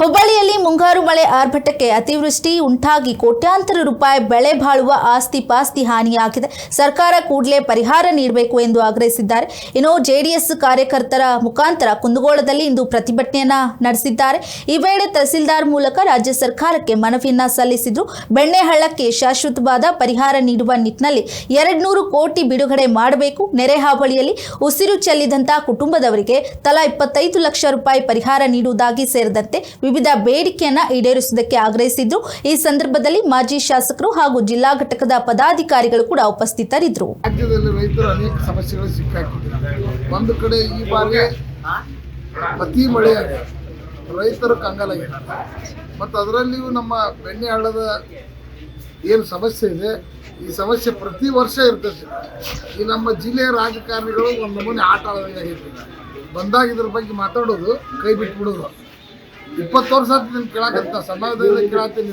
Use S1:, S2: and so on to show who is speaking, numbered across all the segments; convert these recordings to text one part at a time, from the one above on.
S1: ಹುಬ್ಬಳ್ಳಿಯಲ್ಲಿ ಮುಂಗಾರು ಮಳೆ ಆರ್ಭಟಕ್ಕೆ ಅತಿವೃಷ್ಟಿ ಉಂಟಾಗಿ ಕೋಟ್ಯಾಂತರ ರೂಪಾಯಿ ಬೆಳೆ ಬಾಳುವ ಆಸ್ತಿ ಪಾಸ್ತಿ ಹಾನಿಯಾಗಿದೆ. ಸರ್ಕಾರ ಕೂಡಲೇ ಪರಿಹಾರ ನೀಡಬೇಕು ಎಂದು ಆಗ್ರಹಿಸಿದ್ದಾರೆ. ಇನ್ನು ಜೆಡಿಎಸ್ ಕಾರ್ಯಕರ್ತರ ಮುಖಾಂತರ ಕುಂದಗೋಳದಲ್ಲಿ ಇಂದು ಪ್ರತಿಭಟನೆಯನ್ನ ನಡೆಸಿದ್ದಾರೆ. ಈ ವೇಳೆ ತಹಸೀಲ್ದಾರ್ ಮೂಲಕ ರಾಜ್ಯ ಸರ್ಕಾರಕ್ಕೆ ಮನವಿಯನ್ನ ಸಲ್ಲಿಸಿದ್ರು. ಬೆಣ್ಣೆಹಳ್ಳಕ್ಕೆ ಶಾಶ್ವತವಾದ ಪರಿಹಾರ ನೀಡುವ ನಿಟ್ಟಿನಲ್ಲಿ ಎರಡ್ನೂರು ಕೋಟಿ ಬಿಡುಗಡೆ ಮಾಡಬೇಕು. ನೆರೆ ಹಾವಳಿಯಲ್ಲಿ ಉಸಿರು ಚೆಲ್ಲಿದಂತಹ ಕುಟುಂಬದವರಿಗೆ ತಲಾ ಇಪ್ಪತ್ತೈದು ಲಕ್ಷ ರೂಪಾಯಿ ಪರಿಹಾರ ನೀಡುವುದಾಗಿ ಸೇರಿದಂತೆ ವಿವಿಧ ಬೇಡಿಕೆಯನ್ನ ಈಡೇರಿಸುವುದಕ್ಕೆ ಆಗ್ರಹಿಸಿದ್ರು. ಈ ಸಂದರ್ಭದಲ್ಲಿ ಮಾಜಿ ಶಾಸಕರು ಹಾಗೂ ಜಿಲ್ಲಾ ಘಟಕದ ಪದಾಧಿಕಾರಿಗಳು ಕೂಡ ಉಪಸ್ಥಿತರಿದ್ದರು.
S2: ರಾಜ್ಯದಲ್ಲಿ ರೈತರು ಅನೇಕ ಸಮಸ್ಯೆಗಳು ಸಿಕ್ಕಾಕಿದ್ದಾರೆ ಒಂದು ಕಡೆ ಈ ಬಾರಿ ಅತಿ ಮಳೆಯಾಗಿದೆ ರೈತರು ಕಂಗಾಲಾಗಿದ್ದಾರೆ. ಮತ್ತು ಅದರಲ್ಲಿಯೂ ನಮ್ಮ ಬೆಣ್ಣೆ ಹಳ್ಳದ ಏನು ಸಮಸ್ಯೆ ಇದೆ, ಈ ಸಮಸ್ಯೆ ಪ್ರತಿ ವರ್ಷ ಇರ್ತದೆ ಈ ನಮ್ಮ ಜಿಲ್ಲೆಯ ರಾಜಕಾರಣಿಗಳು ಒಂದು ನಮೂನೆ ಆಟ ಆಡೋದಾಗೈತಿ ಬಂದಾಗ ಇದ್ರ ಬಗ್ಗೆ ಮಾತಾಡೋದು, ಕೈ ಬಿಟ್ಬಿಡೋದು. ಇಪ್ಪತ್ತು ವರ್ಷ ಆಯ್ತು ನಿಮ್ಗೆ ಕೇಳಕತ್ತ? ಸಮಾಜದಲ್ಲಿ ಕೇಳತ್ತೀನಿ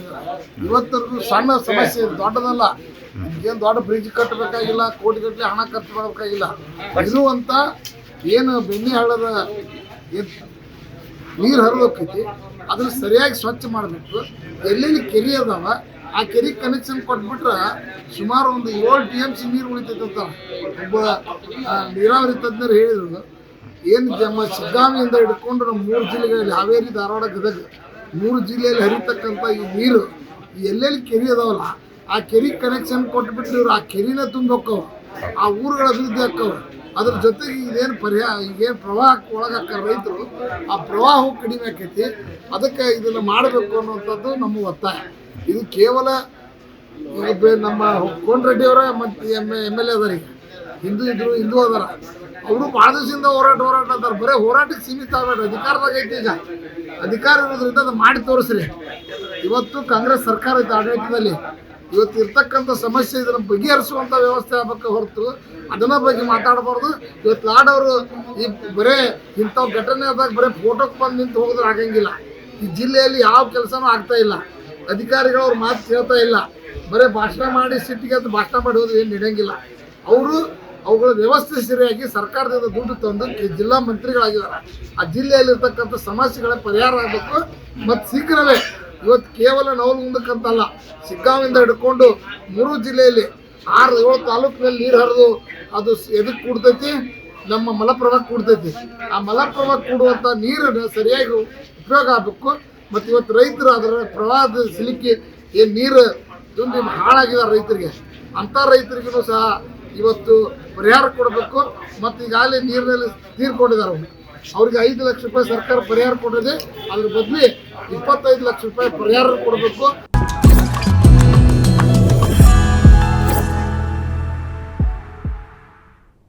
S2: ಇವತ್ತರೆಗೂ ಸಣ್ಣ ಸಮಸ್ಯೆ, ದೊಡ್ಡದಲ್ಲ. ಏನು ದೊಡ್ಡ ಬ್ರಿಡ್ಜ್ ಕಟ್ಟಬೇಕಾಗಿಲ್ಲ ಕೋಟಿಗಟ್ಟಲೆ ಹಣ ಖರ್ಚು ಮಾಡಬೇಕಾಗಿಲ್ಲ. ಇದು ಅಂತ ಏನು ಬೆಣ್ಣೆ ಹಳ್ಳದ ನೀರು ಹರಿದೋಕೈತಿ ಅದನ್ನ ಸರಿಯಾಗಿ ಸ್ವಚ್ಛ ಮಾಡಬೇಕು ಎಲ್ಲೆಲ್ಲಿ ಕೆರೆ ಅದಾವ, ಆ ಕೆರೆ ಕನೆಕ್ಷನ್ ಕೊಟ್ಬಿಟ್ರೆ ಸುಮಾರು ಒಂದು ಏಳು ಟಿ ಎಂ ಸಿ ನೀರು ಉಳಿತೈತೆ ಒಬ್ಬ ನೀರಾವರಿ ತಜ್ಞರು ಹೇಳಿದ್ರು. ಏನು ಜಮ್ಮ ಶಿಗ್ಗಾಮಿಯಿಂದ ಹಿಡ್ಕೊಂಡು ನಮ್ಮ ಮೂರು ಜಿಲ್ಲೆಗಳಲ್ಲಿ, ಹಾವೇರಿ, ಧಾರವಾಡ ಗದಗ, ಮೂರು ಜಿಲ್ಲೆಯಲ್ಲಿ ಹರಿತಕ್ಕಂಥ ಈ ನೀರು ಎಲ್ಲೆಲ್ಲಿ ಕೆರೆ ಅದಾವಲ್ಲ, ಆ ಕೆರೆ ಕನೆಕ್ಷನ್ ಕೊಟ್ಬಿಟ್ರೆ ಇವ್ರು ಆ ಕೆರೆನ ತುಂಬ ಆ ಊರುಗಳ ಅಭಿವೃದ್ಧಿ ಆಕ್ಕವು ಅದ್ರ ಜೊತೆಗೆ ಇದೇನು ಪರಿಹಾರ ಈಗೇನು ಪ್ರವಾಹಕ್ಕೆ ಒಳಗಾಕ ರೈತರು ಆ ಪ್ರವಾಹವು ಕಡಿಮೆ ಆಕೈತಿ, ಅದಕ್ಕೆ ಇದನ್ನು ಮಾಡಬೇಕು ಅನ್ನುವಂಥದ್ದು ನಮ್ಮ ಒತ್ತಾಯ. ಇದು ಕೇವಲ ನಮ್ಮ ಕೋನ್ ರೆಡ್ಡಿಯವರ ಮತ್ತು ಎಂ ಎಂ ಎಲ್ ಎ ಅದಾರ ಈಗ ಹಿಂದೂ ಇದ್ರು, ಹಿಂದೂ ಅದಾರ. ಅವರು ಭಾಳ ದಿವಸದಿಂದ ಹೋರಾಟ ಹೋರಾಟ ಅಂತಾರೆ. ಬರೀ ಹೋರಾಟಕ್ಕೆ ಸೀಮಿತ ಆಗಬೇಡ ಅಧಿಕಾರದಾಗ ಐತಿ ಈಗ. ಅಧಿಕಾರ ಇರೋದ್ರಿಂದ ಅದು ಮಾಡಿ ತೋರಿಸ್ರಿ. ಇವತ್ತು ಕಾಂಗ್ರೆಸ್ ಸರ್ಕಾರ ಐತೆ ಆಡಳಿತದಲ್ಲಿ. ಇವತ್ತು ಇರ್ತಕ್ಕಂಥ ಸಮಸ್ಯೆ ಇದನ್ನು ಬಗೆಹರಿಸುವಂಥ ವ್ಯವಸ್ಥೆ ಆಗಬೇಕು ಹೊರತು ಅದನ್ನ ಬಗ್ಗೆ ಮಾತಾಡಬಾರ್ದು. ಇವತ್ತು ಲಾಡವರು ಈ ಬರೇ ಇಂಥ ಘಟನೆ ಆದಾಗ ಬರೀ ಫೋಟೋಕ್ಕೆ ಬಂದು ನಿಂತು ಹೋಗಿದ್ರೆ ಆಗಂಗಿಲ್ಲ. ಈ ಜಿಲ್ಲೆಯಲ್ಲಿ ಯಾವ ಕೆಲಸನೂ ಆಗ್ತಾ ಇಲ್ಲ. ಅಧಿಕಾರಿಗಳು ಅವ್ರ ಮಾತು ಕೇಳ್ತಾ ಇಲ್ಲ. ಬರೀ ಭಾಷಣ ಮಾಡಿ ಸಿಟ್ಟಿಗೆ ಅಂತ ಭಾಷಣ ಮಾಡಿ ಏನು ನಡೆಯಂಗಿಲ್ಲ. ಅವರು ಅವುಗಳ ವ್ಯವಸ್ಥೆ ಸರಿಯಾಗಿ ಸರ್ಕಾರದಿಂದ ದುಡ್ಡು ತಂದು ಜಿಲ್ಲಾ ಮಂತ್ರಿಗಳಾಗಿದ್ದಾರೆ. ಆ ಜಿಲ್ಲೆಯಲ್ಲಿರ್ತಕ್ಕಂಥ ಸಮಸ್ಯೆಗಳ ಪರಿಹಾರ ಆಗಬೇಕು ಮತ್ತು ಶೀಘ್ರವೇ. ಇವತ್ತು ಕೇವಲ ನವಲಗುಂದಕ್ಕಂತಲ್ಲ ಸಿಗ್ಗಾವಿಂದ ಹಿಡ್ಕೊಂಡು ಮೂರು ಜಿಲ್ಲೆಯಲ್ಲಿ ಆರು, ಏಳು ತಾಲೂಕಿನಲ್ಲಿ ನೀರು ಹರಿದು ಅದು ಎದಕ್ಕೆ ಕೂಡ್ತೈತಿ? ನಮ್ಮ ಮಲಪ್ರಭಾ ಕೂಡ್ತೈತಿ. ಆ ಮಲಪ್ರಭಾ ಕೂಡುವಂಥ ನೀರನ್ನು ಸರಿಯಾಗಿ ಉಪಯೋಗ ಆಗಬೇಕು. ಮತ್ತು ಇವತ್ತು ರೈತರು ಅದರ ಪ್ರವಾಹದ ಸಿಲುಕಿ ಏನು ನೀರು ತುಂಬಿ ಹಾಳಾಗಿದ್ದಾರೆ ರೈತರಿಗೆ. ಅಂಥ ರೈತರಿಗೂ ಸಹ ಇವತ್ತು ಪರಿಹಾರ ಕೊಡಬೇಕು ಮತ್ತು ಈಗಾಗಲೇ ನೀರಿನಲ್ಲಿ ತೀರ್ಕೊಂಡಿದ್ದಾರೆ ಅವರು. ಅವ್ರಿಗೆ ಐದು ಲಕ್ಷ ರೂಪಾಯಿ ಸರ್ಕಾರ ಪರಿಹಾರ ಕೊಟ್ಟಿದೆ. ಅದ್ರ ಬದಲಿ ಇಪ್ಪತ್ತೈದು ಲಕ್ಷ ರೂಪಾಯಿ ಪರಿಹಾರ ಕೊಡಬೇಕು.